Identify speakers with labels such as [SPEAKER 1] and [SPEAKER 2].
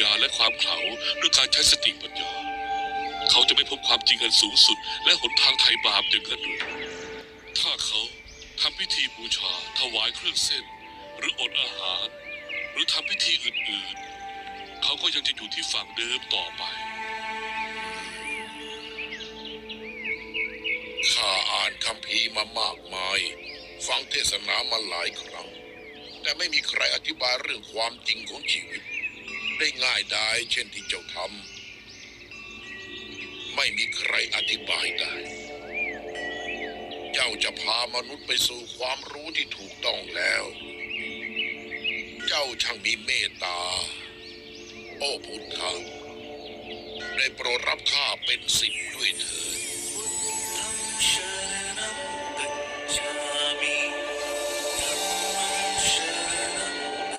[SPEAKER 1] ญาและความเขาด้วยการใช้สติปัญญา เขาจะไม่พบความจริงอันสูงสุด และหนทางไถ่บาปอย่างนั้นหรือถ้าเขาทำพิธีบูชา ถวายเครื่องเส้น หรืออดอาหาร หรือทำพิธีอื่นๆ เขาก็ยังจะอยู่ที่ฝั่งเดิมต่อไป
[SPEAKER 2] ข้าอ่านคำพีมามากมาย ฟังเทศนามาหลายครั้ง แต่ไม่มีใครอธิบายเรื่องความจริงของชีวิต ได้ง่ายดายเช่นที่เจ้าทำไม่มีใครอธิบายได้ เจ้าจะพามนุษย์ไปสู่ความรู้ที่ถูกต้องแล้ว เจ้าช่างมีเมตตา โอ้พุทธะได้โปรดรับ